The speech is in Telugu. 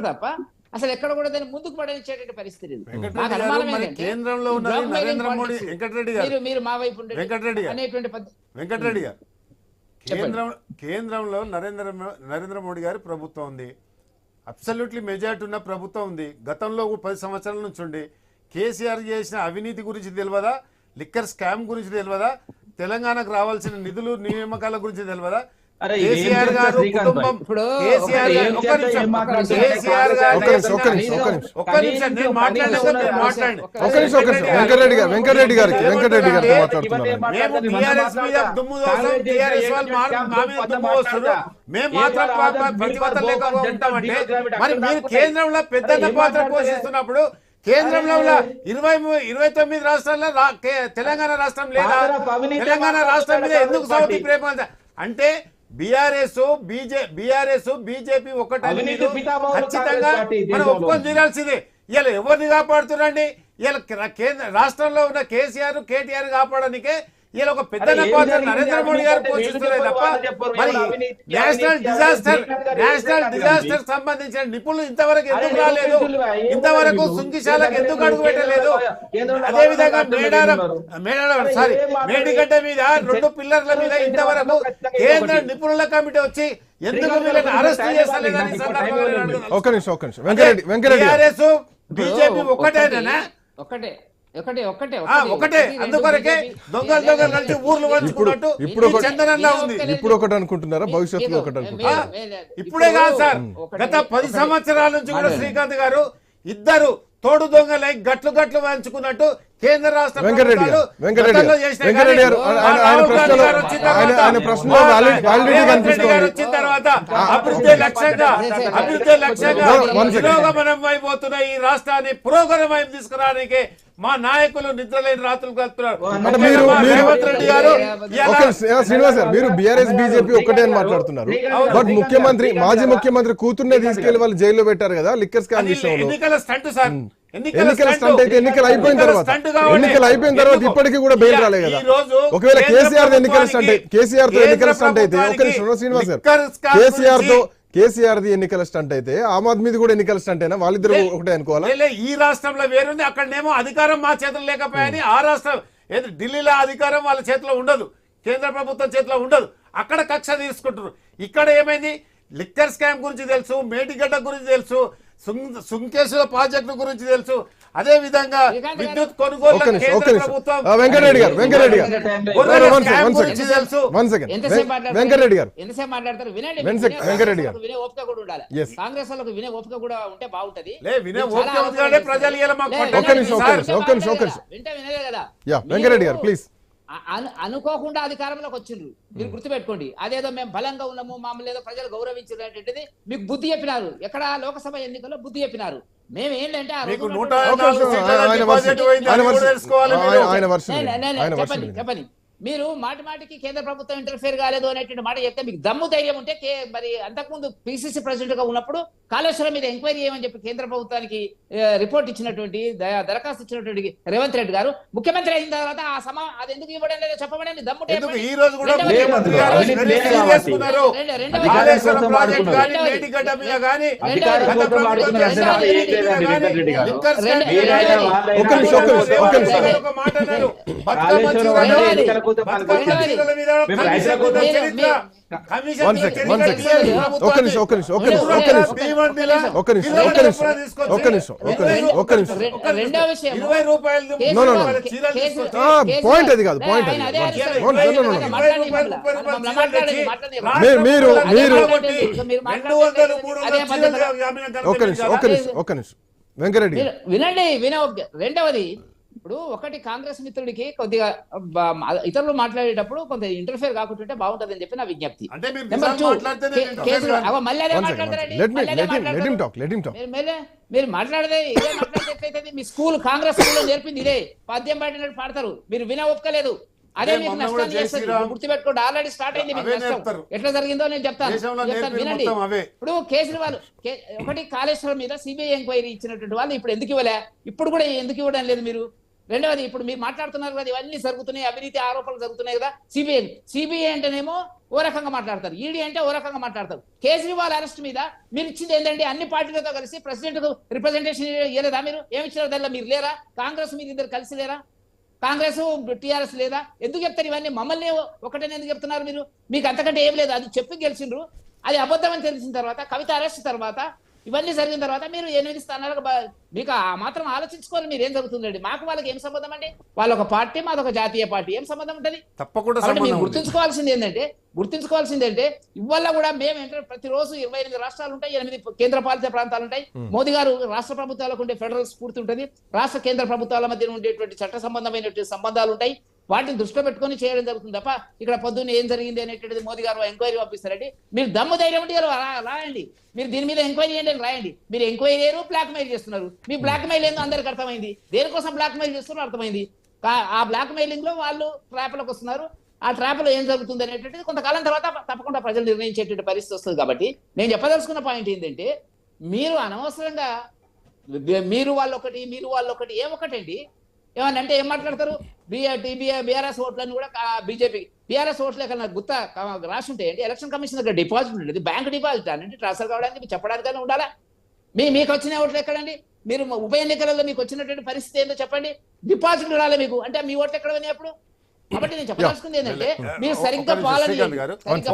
చెప్తారు తప్ప అసలు ఎక్కడ కూడా దాన్ని ముందుకు పడనిచ్చేటువంటి పరిస్థితి కేంద్రంలో మీరు మీరు మా వైపు. అనేటువంటి వెంకటరెడ్డి గారు. కేంద్రం కేంద్రంలో నరేంద్ర నరేంద్ర మోడీ గారి ప్రభుత్వం ఉంది. అబ్సల్యూట్లీ మెజార్టీ ఉన్న ప్రభుత్వం ఉంది. గతంలో పది సంవత్సరాల నుంచి ఉండి కేసీఆర్ చేసిన అవినీతి గురించి తెలియదా లిక్కర్ స్కామ్ గురించి తెలియదా తెలంగాణకు రావాల్సిన నిధులు నియామకాల గురించి తెలియదా కేసీఆర్ చేస్తారు గారు శ్రీకాంత్ కుటుంబం ఇప్పుడు కేసీఆర్ ఒకటి గారు ఏం ఒక్క చేస్తే నిమిషం ఏం మాట్లాడుతున్నారు? కేసీఆర్ గారు ఒక్క నిమిషం, ఒక్క నిమిషం, ఒక్క నిమిషం. ఒక్క నిమిషం నేను మాట్లాడలేదు మీరు మాట్లాడండి ఒక్క నిమిషం ఒక్క నిమిషం వెంకటరెడ్డి గారు వెంకటరెడ్డి గారికి వెంకటరెడ్డి మాట్లాడుతున్నారు మేము టీఆర్ఎస్ మీద దుమ్ము దోస్తాం టీఆర్ఎస్ వాళ్ళు మా మా మీద దుమ్ము వస్తున్నారు మేము మాత్రం ప- ప- ప్రతిపత్త లేక ఉంటామంటే మరి మీరు కేంద్రంలో పెద్దన్న పాత్ర పోషిస్తున్నప్పుడు కేంద్రంలో ఇరవై ఇరవై తొమ్మిది రాష్ట్రాల్లో తెలంగాణ రాష్ట్రం లేదా తెలంగాణ రాష్ట్రం మీద ఎందుకు సౌతి. ప్రేమ? అంటే బీఆర్ఎస్ బీజే బీఆర్ఎస్ బీజేపీ ఒకటి ఖచ్చితంగా మనం. ఒప్పుకొని తీరాల్సిందే ఇలా ఎవరిని కాపాడుతున్నారండి ఇలా కేంద్ర రాష్ట్రంలో ఉన్న కేసీఆర్ కేటీఆర్ కాపాడడానికే ఇలా ఒక పెద్ద పాత్ర? నరేంద్ర మోడీ గారు పోషిస్తున్నారు తప్ప మరి నేషనల్ డిజాస్టర్ నేషనల్ డిజాస్టర్? సంబంధించిన నిపుణులు ఇంతవరకు ఎందుకు రాలేదు ఇంతవరకు? సుంకిశాలకు ఎందుకు అడుగు పెట్టలేదు అదే విధంగా మేడారం. మేడారం సారీ మేడిగడ్డ మీద రెండు పిల్లర్ల మీద ఇంతవరకు కేంద్ర నిపుణుల కమిటీ వచ్చి ఎందుకు వీళ్ళని అరెస్ట్. ఒక్క నిమిషం ఒక్క నిమిషం. టీఆర్ఎస్ బీజేపీ ఒక్కటేనా? ఒకటే ఒకటే ఒకటే ఆ, ఒకటే అందుకొరకే దొంగలు దొంగలు కలిసి ఊర్లు పంచుకున్నట్టు ఇప్పుడు ఒక- చందనంలా ఉంది. ఇప్పుడు ఒకటి అనుకుంటున్నారా? భవిష్యత్తులో ఒకటి అనుకుంటున్నారా? ఇప్పుడే కాదు సార్. గత పది సంవత్సరాల నుంచి కూడా శ్రీకాంత్ గారు ఇద్దరు తోడు దొంగలై గట్లు గట్లు పంచుకున్నట్టు కేంద్ర రాష్ట్ర వెంకటరెడ్డి వెంకటరెడ్డి వెంకటరెడ్డి గారు ఆయన- ప్రశ్నలో వచ్చిన ఆయన తర్వాత, ప్రశ్నలో కనిపిస్తోంది వచ్చిన అభివృద్ధి లక్ష్యంగా అభివృద్ధి లక్ష్యంగా No, one second. పురోగమనం అయిపోతున్న ఈ రాష్ట్రాన్ని పురోగమనం వైపు తీసుకురావడానికి మా నాయకులు నిద్రలేని రాత్రులు కలుపుతున్నారు మీరు బీఆర్ఎస్ బీజేపీ ఒక్కటే అని మాట్లాడుతున్నారు. బట్ ముఖ్యమంత్రి మాజీ ముఖ్యమంత్రి కూతుర్నే తీసుకెళ్ళి వాళ్ళు జైల్లో పెట్టారు కదా లిక్కర్ స్కామ్ విషయంలో. ఎన్నికల స్టంట్ సార్. ఎన్నికల స్టంట్ అయితే ఎన్నికలు అయిపోయిన తర్వాత ఎన్నికలు అయిపోయిన తర్వాత ఇప్పటికీ కూడా బెయిల్ రాలే కదా. ఒకవేళ కేసీఆర్ ఎన్నికల స్టంట్ కేసీఆర్తో ఎన్నికల స్టంట్ అయితే ఒక నిమిషం శ్రీనివాస్ కేసీఆర్తో కేసీఆర్ ది ఎన్నికల స్టంట్ అయితే ఆమ్ ఆద్మీది కూడా ఎన్నికల స్టంట్ అయినా వాళ్ళిద్దరు ఒకటే అనుకోవాలా? ఈ రాష్ట్రంలో వేరుంది అక్కడనేమో అధికారం మా చేతులు లేకపోయాని ఆ రాష్ట్రం ఏది ఢిల్లీలో అధికారం వాళ్ళ చేతిలో ఉండదు కేంద్ర ప్రభుత్వం చేతిలో ఉండదు అక్కడ కక్ష తీసుకుంటారు ఇక్కడ ఏమైంది? లిక్కర్ స్కామ్ గురించి తెలుసు మేటిగడ్డ గురించి తెలుసు సుంకేశ్వర ప్రాజెక్టు గురించి తెలుసు అదే విధంగా విద్యుత్ కొనుగోలు వెంకటరెడ్డి గారు గారు. మాట్లాడతారు? వెంకటరెడ్డి గారు. ఎంతసేపు మాట్లాడతారు? వినండి వెన్ సెకండ్, వినే వెంకటరెడ్డి గారు. వాళ్ళకు వినే ఓపిక కూడా ఉండాలి. Yes. కాంగ్రెస్ వాళ్ళకు వినే ఓపిక కూడా ఉంటే బాగుంటది. ఒక్క నిమిషం, ఒక్క నిమిషం, ఒక్క నిమిషం. వింటే వినలే కదా. వెంకటరెడ్డి గారు ప్లీజ్ అనుకోకుండా అధికారంలోకి వచ్చిండ్రు. మీరు గుర్తుపెట్టుకోండి. అదేదో మేము బలంగా ఉన్నాము మమ్మల్ని ఏదో ప్రజలు గౌరవించారు అనేటువంటిది మీకు బుద్ధి చెప్పినారు. ఎక్కడ లోకసభ ఎన్నికల్లో బుద్ధి చెప్పినారు. మేము ఏంటంటే ఆ రోజు మీకు నూట ఉన్నటువంటి- ఒక్క నాలుగు నిమిషం, సీట్ల ఆయన డిపాజిట్ వర్షన్ పోయింది, ఆయన అది కూడా వర్షన్ తెలుసుకోవాలి ఆయన- మీరు. ఆయన వర్షన్ లే, లే, లే, ఆయన వర్షన్ చెప్పండి చెప్పండి. మీరు మాటి మాటికి కేంద్ర ప్రభుత్వం ఇంటర్ఫేర్ కాలేదు అనేటువంటి మాట చెప్తే మీకు దమ్ము ధైర్యం ఉంటే కే మరి అంతకుముందు పిసిసి ప్రెసిడెంట్గా ఉన్నప్పుడు కాళేశ్వరం మీద ఎంక్వైరీ చేయమని చెప్పి కేంద్ర ప్రభుత్వానికి రిపోర్ట్ ఇచ్చినటువంటి దరఖాస్తు ఇచ్చినటువంటి రేవంత్ రెడ్డి గారు ముఖ్యమంత్రి అయిన తర్వాత ఆ సమా అది ఎందుకు ఇవ్వడం లేదో చెప్పమని దమ్ము ఈ రోజు కూడా ఒక మాట కోసం. ఒక్క నిమిషం ఒక్క నిమిషం ఒక్క నిమిషం ఒక్క నిమిషం. ఒక్క నిమిషం, ఒక్క నిమిషం, ఒక్క నిమిషం, ఒక్క నిమిషం, point అది కాదు, అది. మాట్లాడండి. మీరు- మీరు- ఒక్క నిమిషం ఒక్క? నిమిషం ఒక్క నిమిషం. వెంకరెడ్డి వినండి విన రెండవది ఇప్పుడు ఒకటి కాంగ్రెస్ మిత్రుడికి కొద్దిగా ఇతరులు మాట్లాడేటప్పుడు కొంత ఇంటర్ఫేర్ కాకుంటుంటే బాగుంటుందని చెప్పి నా విజ్ఞప్తి. అంటే మీరు మాట్లాడదే ఇదే మాట్లాడితే? మీ స్కూల్ కాంగ్రెస్ స్కూల్లో నేర్పింది ఇదే. పద్యం పాడినట్టు పాడతారు. మీరు విన ఒప్పుకోలేదు. అదే మీకు చేస్తుంది శ్రీరామ్ గుర్తుపెట్టుకోండి ఆల్రెడీ స్టార్ట్ అయింది మీకు నష్టం. ఎట్లా జరిగిందో నేను చెప్తాను. చెప్తాను, వినండి. ఇప్పుడు కేజ్రీవాల్ కే- ఒకటి కాళేశ్వరం మీద సిబిఐ ఎంక్వైరీ ఇచ్చినటువంటి వాళ్ళు ఇప్పుడు ఎందుకు ఇవ్వలే? ఇప్పుడు కూడా ఎందుకు ఇవ్వడం లేదు మీరు? రెండవది ఇప్పుడు మీరు మాట్లాడుతున్నారు కదా ఇవన్నీ జరుగుతున్నాయి అవినీతి ఆరోపణలు జరుగుతున్నాయి కదా సిబిఐ సిబిఐ అంటేనేమో ఓ రకంగా మాట్లాడతారు. ఈడీ అంటే ఓ రకంగా మాట్లాడతారు. కేజ్రీవాల్ అరెస్ట్ మీద మీరు ఇచ్చింది ఏంటంటే అన్ని పార్టీలతో కలిసి ప్రెసిడెంట్ రిప్రజెంటేషన్ ఇవ్వలేదా మీరు? ఏమి ఇచ్చారు దానిలో మీరు లేరా? కాంగ్రెస్ మీరు ఇద్దరు కలిసి లేరా? కాంగ్రెస్ టిఆర్ఎస్ లేదా? ఎందుకు చెప్తారు ఇవన్నీ? మమ్మల్ని ఒకటే ఎందుకు చెప్తున్నారు మీరు? మీకు అంతకంటే ఏం లేదు. అది చెప్పి గెలిచిండ్రు. అది అబద్ధం అని తెలిసిన తర్వాత కవిత అరెస్ట్ తర్వాత ఇవన్నీ జరిగిన తర్వాత మీరు ఎనిమిది స్థానాలకు మీకు ఆ మాత్రం ఆలోచించుకోవాలి మీరు ఏం జరుగుతుందండి? మాకు వాళ్ళకి ఏం సంబంధం అండి? వాళ్ళ ఒక పార్టీ మాది ఒక జాతీయ పార్టీ. ఏం సంబంధం ఉంటుంది? తప్పకుండా మీరు. గుర్తుంచుకోవాల్సింది ఏంటంటే గుర్తుంచుకోవాల్సింది ఏంటంటే ఇవాళ కూడా మేము ఏంటంటే ప్రతిరోజు ఇరవై ఎనిమిది రాష్ట్రాలు ఉంటాయి ఎనిమిది కేంద్ర పాలిత ప్రాంతాలు ఉంటాయి. మోదీ గారు రాష్ట్ర ప్రభుత్వాలకు ఉండే ఫెడరల్ స్ఫూర్తి ఉంటుంది. రాష్ట్ర కేంద్ర ప్రభుత్వాల మధ్య ఉండేటువంటి చట్ట సంబంధమైనటువంటి సంబంధాలు ఉంటాయి. వాటిని దృష్టిలో పెట్టుకొని చేయడం జరుగుతుంది తప్ప ఇక్కడ పొద్దున్న ఏం జరిగింది అనేటువంటిది మోదీ గారు ఎంక్వైరీ పంపిస్తారండి. మీరు దమ్ము ధైర్యం ఉంటే రా- రాయండి. మీరు దీని మీద ఎంక్వైరీ చేయండి అని రాయండి. మీరు ఎంక్వైరీ చేయరు బ్లాక్ మెయిల్ చేస్తున్నారు. మీ బ్లాక్ మెయిల్ ఏందో అందరికి అర్థమైంది. దేనికోసం బ్లాక్ మెయిల్ చేస్తున్నారో అర్థమైంది. ఆ బ్లాక్ మెయిలింగ్లో వాళ్ళు ట్రాప్లకు వస్తున్నారు. ఆ ట్రాప్లో ఏం జరుగుతుంది అనేటువంటిది కొంతకాలం తర్వాత తప్పకుండా ప్రజలు నిర్ణయించేటువంటి పరిస్థితి వస్తుంది కాబట్టి నేను చెప్పదలుచుకున్న పాయింట్ ఏంటంటే మీరు అనవసరంగా మీరు వాళ్ళు ఒకటి మీరు వాళ్ళు ఒకటి ఏ ఒకటండి ఏమన్నా అంటే ఏం మాట్లాడతారు? బీఆర్ఎస్ ఓట్లని కూడా బీజేపీ బీఆర్ఎస్ ఓట్లు ఎక్కడ గుత్త రాసి ఉంటాయండి ఎలక్షన్ కమిషన్ దగ్గర డిపాజిట్ ఉంటుంది బ్యాంక్ డిపాజిట్ అంటే ట్రాన్స్ఫర్ కావడానికి చెప్పడానికైనా ఉండాలా? మీ మీకు వచ్చిన ఓట్లు ఎక్కడండి? మీరు ఉప ఎన్నికలలో మీకు వచ్చినటువంటి పరిస్థితి ఏంటో చెప్పండి. డిపాజిట్ రాలే మీకు. అంటే మీ ఓట్లు ఎక్కడ అప్పుడు? కాబట్టి నేను చెప్పదలుచుకుంది ఏంటంటే మీరు సరిగ్గా పాలన